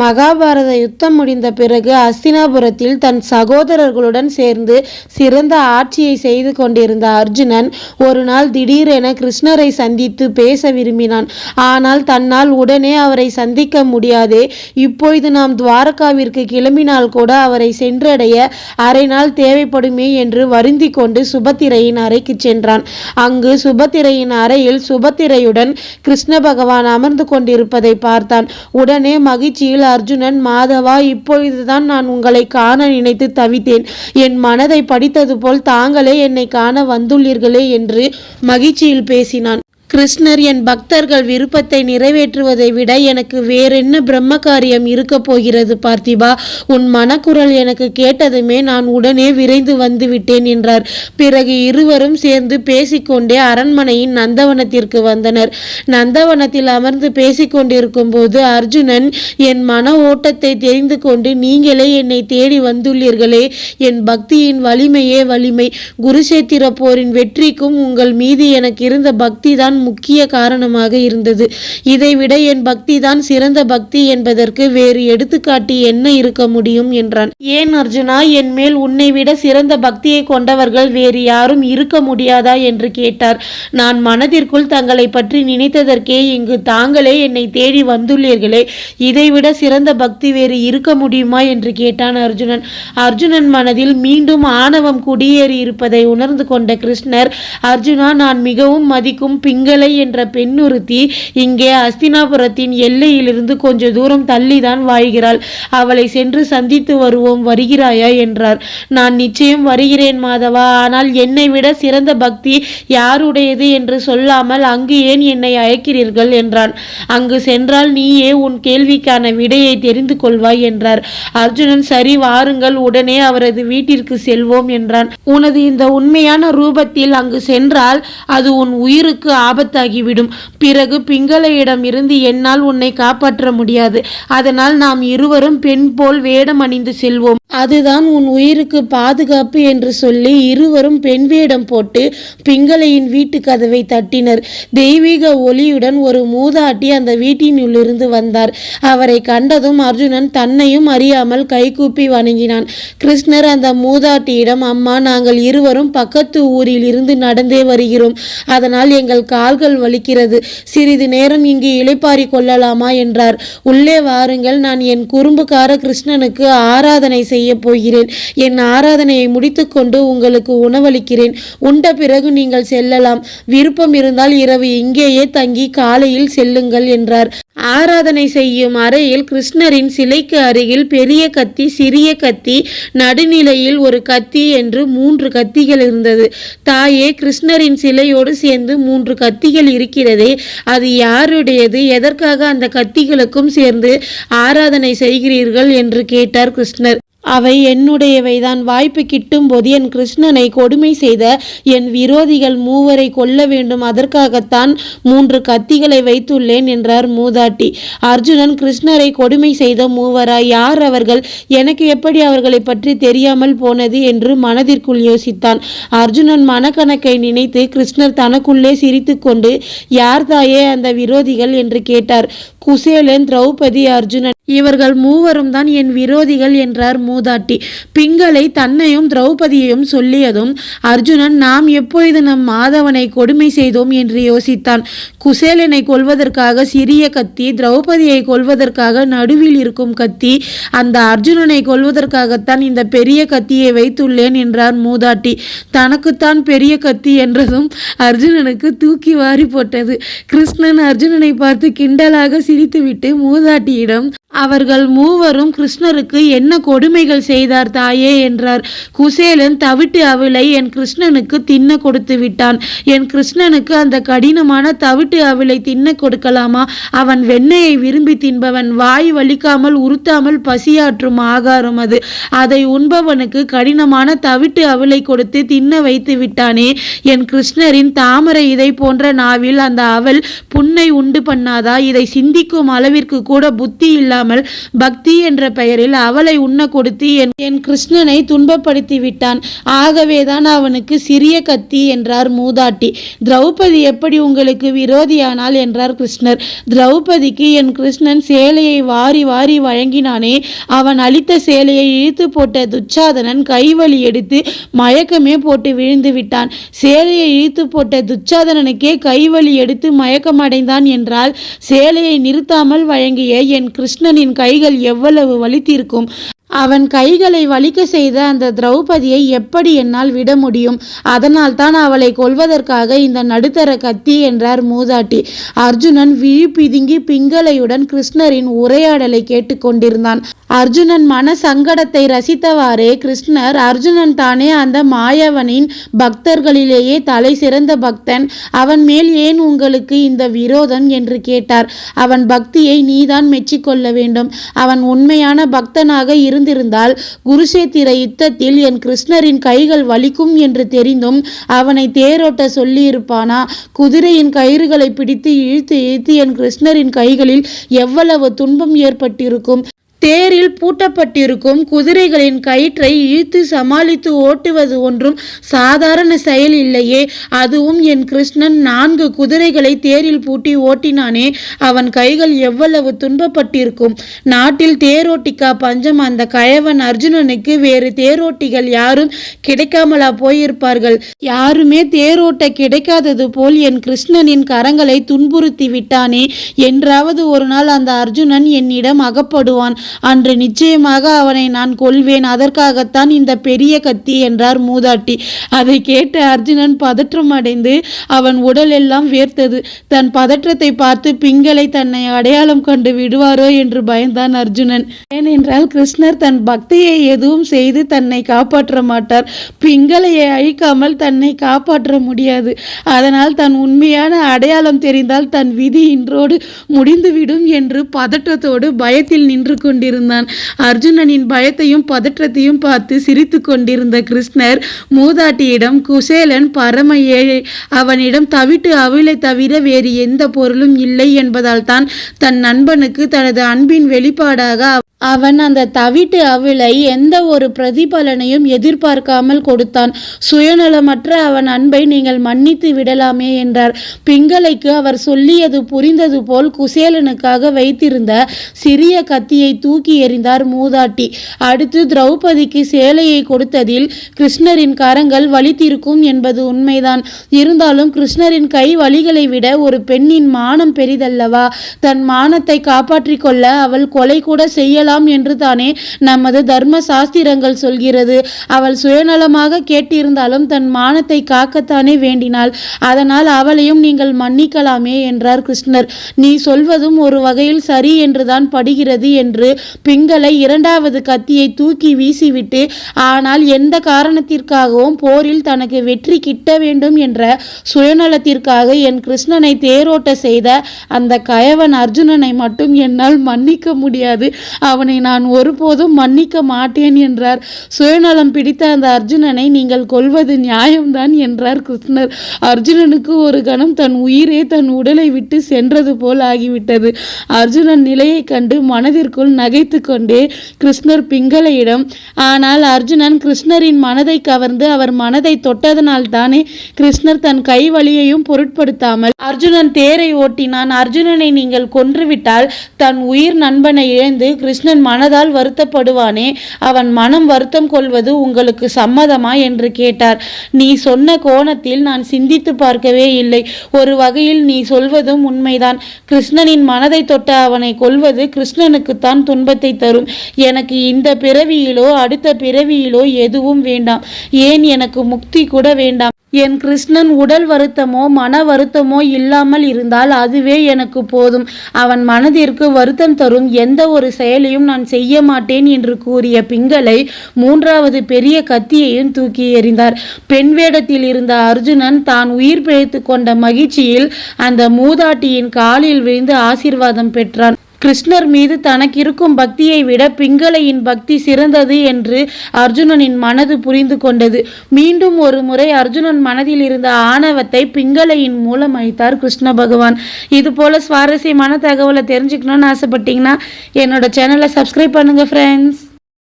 மகாபாரத யுத்தம் முடிந்த பிறகு அஸ்தினாபுரத்தில் தன் சகோதரர்களுடன் சேர்ந்து சிறந்த ஆட்சியை செய்து கொண்டிருந்த அர்ஜுனன் ஒரு நாள் திடீரென கிருஷ்ணரை சந்தித்து பேச விரும்பினான். ஆனால் தன்னால் உடனே அவரை சந்திக்க முடியாதே இப்பொழுது நாம் துவாரகாவிற்கு கிளம்பினால் கூட அவரை சென்றடைய அரை நாள் தேவைப்படுமே என்று வருந்தி கொண்டு சுபத்திரையின் அறைக்கு சென்றான். அங்கு சுபத்திரையின் அறையில் சுபத்திரையுடன் கிருஷ்ண பகவான் அமர்ந்து கொண்டிருப்பதை பார்த்தான். உடனே மகிழ்ச்சியில் அர்ஜுனன் மாதவா இப்பொழுதுதான் நான் உங்களை காண நினைத்து தவித்தேன். என் மனதை படித்தது போல் தாங்களே என்னை காண வந்துள்ளீர்களே என்று மகிழ்ச்சியில் பேசினான். கிருஷ்ணர் என் பக்தர்கள் விருப்பத்தை நிறைவேற்றுவதை விட எனக்கு வேறென்ன பிரம்ம காரியம் இருக்க போகிறது பார்த்திபா? உன் மனக்குரல் எனக்கு கேட்டதுமே நான் உடனே விரைந்து வந்து விட்டேன் என்றார். பிறகு இருவரும் சேர்ந்து பேசிக்கொண்டே அரண்மனையின் நந்தவனத்திற்கு வந்தனர். நந்தவனத்தில் அமர்ந்து பேசிக்கொண்டிருக்கும் போது அர்ஜுனன் என் மன ஓட்டத்தை தெரிந்து கொண்டு நீங்களே என்னை தேடி வந்துள்ளீர்களே என் பக்தியின் வலிமையே வலிமை. குருஷேத்திர போரின் வெற்றிக்கும் உங்கள் மீது எனக்கு இருந்த பக்தி தான் தான் முக்கிய காரணமாக இருந்தது. இதைவிட என் பக்தி தான் சிறந்த பக்தி என்பதற்கு வேறு எடுத்துக்காட்டி என்ன இருக்க முடியும் என்றான். ஏன் அர்ஜுனா என் மேல் உன்னை விட சிறந்த பக்தியை கொண்டவர்கள் வேறு யாரும் இருக்க முடியாதா என்று கேட்டார். நான் மனதிற்குள் தங்களை பற்றி நினைத்ததற்கே இங்கு தாங்களே என்னை தேடி வந்துள்ளீர்களே. இதைவிட சிறந்த பக்தி வேறு இருக்க முடியுமா என்று கேட்டான் அர்ஜுனன். அர்ஜுனன் மனதில் மீண்டும் ஆணவம் குடியேறி இருப்பதை உணர்ந்து கொண்ட கிருஷ்ணர் அர்ஜுனா நான் மிகவும் மதிக்கும் பிங்க சிங்களை என்ற பெண்ணுறுத்தி இங்கே அஸ்தினாபுரத்தின் எல்லையிலிருந்து கொஞ்ச தூரம் தள்ளிதான் வாழ்கிறாள். அவளை சென்று சந்தித்து வருவோம் வருகிறாயா என்றார். நான் நிச்சயம் வருகிறேன் மாதவா ஆனால் என்னை விட சிறந்த பக்தி யாருடையது என்று சொல்லாமல் அங்கு ஏன் என்னை அழைக்கிறீர்கள் என்றான். அங்கு சென்றால் நீயே உன் கேள்விக்கான விடையை தெரிந்து கொள்வாய் என்றார். அர்ஜுனன் சரி வாருங்கள் உடனே அவரது வீட்டிற்கு செல்வோம் என்றான். உனது இந்த உண்மையான ரூபத்தில் அங்கு சென்றால் அது உன் உயிருக்கு ஆபத்தாகிவிடும். பிறகு பிங்களையிடம் இருந்து என்னால் உன்னை காப்பாற்ற முடியாது. அதனால் நாம் இருவரும் பெண் போல் வேடம் அணிந்து செல்வோம். அதுதான் உன் உயிருக்கு பாதுகாப்பு என்று சொல்லி இருவரும் பெண் வேடம் போட்டு பிங்களையின் வீட்டு கதவை தட்டினர். தெய்வீக ஒளியுடன் ஒரு மூதாட்டி அந்த வீட்டினுள்ளிருந்து வந்தார். அவரை கண்டதும் அர்ஜுனன் தன்னையும் அறியாமல் கைகூப்பி வணங்கினான். கிருஷ்ணர் அந்த மூதாட்டியிடம் அம்மா நாங்கள் இருவரும் பக்கத்து ஊரில் இருந்து நடந்தே வருகிறோம். அதனால் எங்கள் கால்கள் வலிக்கிறது. சிறிது நேரம் இங்கு இளைப்பாரி கொள்ளலாமா? என்றார். உள்ளே வாருங்கள். நான் என் குறும்புக்கார கிருஷ்ணனுக்கு ஆராதனை செய்ய போகிறேன் என் ஆராதனையை முடித்துக்கொண்டு உங்களுக்கு உணவளிக்கிறேன். உண்ட பிறகு நீங்கள் செல்லலாம். விருப்பம் இருந்தால் இரவு இங்கேயே தங்கி காலையில் செல்லுங்கள் என்றார். ஆராதனை செய்யும் அறையில் கிருஷ்ணரின் சிலைக்கு அருகில் பெரிய கத்தி சிறிய கத்தி நடுநிலையில் ஒரு கத்தி என்று மூன்று கத்திகள் இருந்தது. தாயே கிருஷ்ணரின் சிலையோடு சேர்ந்து மூன்று கத்திகள் இருக்கிறதே அது யாருடையது? எதற்காக அந்த கத்திகளுக்கும் சேர்ந்து ஆராதனை செய்கிறீர்கள்? என்று கேட்டார் கிருஷ்ணர். அவை என்னுடையவைதான். வாய்ப்பு கிட்டும்போது என் கிருஷ்ணனை கொடுமை செய்த என் விரோதிகள் மூவரை கொல்ல வேண்டும். அதற்காகத்தான் மூன்று கத்திகளை வைத்துள்ளேன் என்றார் மூதாட்டி. அர்ஜுனன் கிருஷ்ணரை கொடுமை செய்த மூவரா? யார் அவர்கள்? எனக்கு எப்படி அவர்களை பற்றி தெரியாமல் போனது என்று மனதிற்குள் யோசித்தான். அர்ஜுனன் மனக்கணக்கை நினைத்து கிருஷ்ணர் தனக்குள்ளே சிரித்துக்கொண்டு யார் தாயே அந்த விரோதிகள்? என்று கேட்டார். குசேலன் திரௌபதி அர்ஜுனன் இவர்கள் மூவரும் தான் என் விரோதிகள் என்றார் மூதாட்டி. பிங்களை தன்னையும் திரௌபதியையும் சொல்லியதும் அர்ஜுனன் நாம் எப்பொழுது நம் மாதவனை கொடுமை செய்தோம்? என்று யோசித்தான். குசேலனை கொல்வதற்காக சிறிய கத்தி திரௌபதியை கொல்வதற்காக நடுவில் இருக்கும் கத்தி அந்த அர்ஜுனனை கொல்வதற்காகத்தான் இந்த பெரிய கத்தியை வைத்துள்ளேன் என்றார் மூதாட்டி. தனக்குத்தான் பெரிய கத்தி என்றதும் அர்ஜுனனுக்கு தூக்கி வாரி போட்டது. கிருஷ்ணன் அர்ஜுனனை பார்த்து கிண்டலாக சிரித்துவிட்டு மூதாட்டியிடம் அவர்கள் மூவரும் கிருஷ்ணருக்கு என்ன கொடுமைகள் செய்தார் தாயே என்றார். குசேலன் தவிட்டு அவளை என் கிருஷ்ணனுக்கு தின்ன கொடுத்து விட்டான். என் கிருஷ்ணனுக்கு அந்த கடினமான தவிட்டு அவளை தின்ன கொடுக்கலாமா? அவன் வெண்ணெயை விரும்பி தின்பவன் வாய் வலிக்காமல் உறுத்தாமல் பசியாற்றும் ஆகாரம் அது. அதை உண்பவனுக்கு கடினமான தவிட்டு அவளை கொடுத்து தின்ன வைத்து விட்டானே. என் கிருஷ்ணரின் தாமரை இதை போன்ற நாவில் அந்த அவள் புண்ணை உண்டு பண்ணாதா? இதை சிந்திக்கும் அளவிற்கு கூட புத்தி இல்லாமல் கொடுக்காமல் பக்தி என்ற பெயரில் அவளை உண்ண கொடுத்து என் கிருஷ்ணனை துன்பப்படுத்தி விட்டான் ஆகவேதான் அவனுக்கு சிறிய கத்தி என்றார் மூதாட்டி. திரௌபதி எப்படி உங்களுக்கு விரோதியானால் என்றார் கிருஷ்ணர். திரௌபதிக்கு என் கிருஷ்ணன் சேலையை வாரி வாரி வழங்கினானே அவன் அளித்த சேலையை இழுத்து போட்ட துச்சாதனன் கைவழி எடுத்து மயக்கமே போட்டு விழுந்து விட்டான். சேலையை இழுத்து போட்ட துச்சாதனனுக்கே கைவழி எடுத்து மயக்கமடைந்தான் என்றால் சேலையை நிறுத்தாமல் வழங்கிய என் கிருஷ்ணன் கிருஷ்ணனின் கைகள் எவ்வளவு வலித்திருக்கும்? அவன் கைகளை வலிக்க செய்த அந்த திரௌபதியை எப்படி என்னால் விட முடியும்? அதனால் தான் அவளை கொல்வதற்காக இந்த நடுத்தர கத்தி என்றார் மூதாட்டி. அர்ஜுனன் விழி பிதுங்கி பிங்களையுடன் கிருஷ்ணரின் உரையாடலை கேட்டுக்கொண்டிருந்தான் அர்ஜுனன் மன சங்கடத்தை ரசித்தவாறே கிருஷ்ணர் அர்ஜுனன் தானே அந்த மாயவனின் பக்தர்களிலேயே தலை சிறந்த பக்தன். அவன் மேல் ஏன் உங்களுக்கு இந்த விரோதம்? என்று கேட்டார். அவன் பக்தியை நீதான் மெச்சிக்கொள்ள வேண்டும். அவன் உண்மையான பக்தனாக இருந்திருந்தால் குருஷேத்திர யுத்தத்தில் என் கிருஷ்ணரின் கைகள் வலிக்கும் என்று தெரிந்தும் அவனை தேரோட்ட சொல்லியிருப்பானா? குதிரையின் கயிறுகளை பிடித்து இழுத்து இழுத்து என் கிருஷ்ணரின் கைகளில் எவ்வளவு துன்பம் ஏற்பட்டிருக்கும்? தேரில் பூட்டப்பட்டிருக்கும் குதிரைகளின் கயிற்றை இழுத்து சமாளித்து ஓட்டுவது ஒன்றும் சாதாரண செயல் இல்லையே. அதுவும் என் கிருஷ்ணன் நான்கு குதிரைகளை தேரில் பூட்டி ஓட்டினானே. அவன் கைகள் எவ்வளவு துன்பப்பட்டிருக்கும். நாட்டில் தேரோட்டிக்கா பஞ்சம் அந்த கயவன் அர்ஜுனனுக்கு வேறு தேரோட்டிகள் யாரும் கிடைக்காமலா போயிருப்பார்கள். யாருமே தேரோட்ட கிடைக்காதது போல் என் கிருஷ்ணனின் கரங்களை துன்புறுத்தி விட்டானே. என்றாவது ஒரு நாள் அந்த அர்ஜுனன் என்னிடம் அகப்படுவான். அன்று நிச்சயமாக அவனை நான் கொல்வேன். அதற்காகத்தான் இந்த பெரிய கத்தி என்றார் மூதாட்டி. அதை கேட்டு அர்ஜுனன் பதற்றம் அடைந்து அவன் உடல் எல்லாம் வேர்த்தது தன் பதற்றத்தை பார்த்து பிங்களை தன்னை அடையாளம் கண்டு விடுவாரோ? என்று பயந்தான் அர்ஜுனன். ஏனென்றால் கிருஷ்ணர் தன் பக்தியை எதுவும் செய்து தன்னை காப்பாற்ற மாட்டார். பிங்களையை அழிக்காமல் தன்னை காப்பாற்ற முடியாது. அதனால் தன் உண்மையான அடையாளம் தெரிந்தால் தன் விதி இன்றோடு முடிந்துவிடும் என்று பதற்றத்தோடு பயத்தில் நின்று கொண்டிருந்தான். அர்ஜுனனின் பயத்தையும் பதற்றத்தையும் பார்த்து சிரித்து கொண்டிருந்த கிருஷ்ணர் மூதாட்டியிடம் குசேலன் பரம ஏழை அவனிடம் தவிட்டு அவிலை தவிர வேறு எந்த பொருளும் இல்லை என்பதால் தான் தன் நண்பனுக்கு தனது அன்பின் வெளிப்பாடாக அவன் அந்த தவிட்டு அவளை எந்த ஒரு பிரதிபலனையும் எதிர்பார்க்காமல் கொடுத்தான். சுயநலமற்ற அவன் அன்பை நீங்கள் மன்னித்து விடலாமே என்றார். பிங்களைக்கு அவர் சொல்லியது புரிந்தது போல் குசேலனுக்காக வைத்திருந்த சிறிய கத்தியை தூக்கி எறிந்தார் மூதாட்டி. அடுத்து திரௌபதிக்கு சேலையை கொடுத்ததில் கிருஷ்ணரின் கரங்கள் வலித்திருக்கும் என்பது உண்மைதான். இருந்தாலும் கிருஷ்ணரின் கை வலிகளை விட ஒரு பெண்ணின் மானம் பெரிதல்லவா? தன் மானத்தை காப்பாற்றிக் கொள்ள அவள் கொலை கூட செய்ய செய்யலாம் என்று தானே நமது தர்ம சாஸ்திரங்கள் சொல்கிறது. அவள் சுயநலமாக கேட்டிருந்தாலும் தன் மானத்தை காக்கத்தானே வேண்டினாள். அதனால் அவளையும் நீங்கள் மன்னிக்கலாமே என்றார் கிருஷ்ணர். நீ சொல்வதும் ஒரு வகையில் சரி என்றுதான் படுகிறது என்று பிங்களை இரண்டாவது கத்தியை தூக்கி வீசிவிட்டு ஆனால் எந்த காரணத்திற்காகவும் போரில் தனக்கு வெற்றி கிட்ட வேண்டும் என்ற சுயநலத்திற்காக என் கிருஷ்ணனை தேரோட்ட செய்த அந்த கயவன் அர்ஜுனனை மட்டும் என்னால் மன்னிக்க முடியாது. அவனை நான் ஒருபோதும் மன்னிக்க மாட்டேன் என்றார். சுயநலம் பிடித்த அந்த அர்ஜுனனை நீங்கள் கொல்வது நியாயம்தான் என்றார் கிருஷ்ணர். அர்ஜுனனுக்கு ஒரு கணம் தன் உயிரே தன் உடலை விட்டு சென்றது போல் ஆகிவிட்டது. அர்ஜுனன் நிலையை கண்டு மனதிற்குள் நகைத்து கொண்டே கிருஷ்ணர் பிங்களையிடம். ஆனால் அர்ஜுனன் கிருஷ்ணரின் மனதை கவர்ந்து அவர் மனதை தொட்டதனால் தானே கிருஷ்ணர் தன் கை வழியையும் பொருட்படுத்தாமல் அர்ஜுனன் தேரை ஓட்டினான். அர்ஜுனனை நீங்கள் கொன்றுவிட்டால் தன் உயிர் நண்பனை இழந்து கிருஷ்ணன் மனதால் வருத்தப்படுவானே? அவன் மனம் வருத்தம் கொள்வது உங்களுக்கு சம்மதமா? என்று கேட்டார். நீ சொன்ன கோணத்தில் நான் சிந்தித்து பார்க்கவே இல்லை. ஒரு வகையில் நீ சொல்வதும் உண்மைதான். கிருஷ்ணனின் மனதை தொட்ட அவனை கொல்வது கிருஷ்ணனுக்குத்தான் துன்பத்தை தரும். எனக்கு இந்த பிறவியிலோ அடுத்த பிறவியிலோ எதுவும் வேண்டாம். ஏன் எனக்கு முக்தி கூட வேண்டாம்? என் கிருஷ்ணன் உடல் வருத்தமோ மன வருத்தமோ இல்லாமல் இருந்தால் அதுவே எனக்கு போதும். அவன் மனதிற்கு வருத்தம் தரும். எந்த ஒரு செயலையும் நான் செய்ய மாட்டேன் என்று கூறிய பிங்களை மூன்றாவது பெரிய கத்தியையும் தூக்கி எறிந்தார். பெண் வேடத்தில் இருந்த அர்ஜுனன் தான் உயிர் பிழைத்து கொண்ட மகிழ்ச்சியில் அந்த மூதாட்டியின் காலில் விழுந்து ஆசீர்வாதம் பெற்றான். கிருஷ்ணர் மீது தனக்கு இருக்கும் பக்தியை விட பிங்களையின் பக்தி சிறந்தது என்று அர்ஜுனனின் மனது புரிந்து கொண்டது. மீண்டும் ஒரு முறை அர்ஜுனன் மனதில் இருந்த ஆணவத்தை பிங்களையின் மூலம் அழித்தார் கிருஷ்ண பகவான். இது போல சுவாரஸ்யமான தகவலை தெரிஞ்சுக்கணும்னு ஆசைப்பட்டீங்கன்னா என்னோட சேனலை சப்ஸ்கிரைப் பண்ணுங்க ஃப்ரெண்ட்ஸ்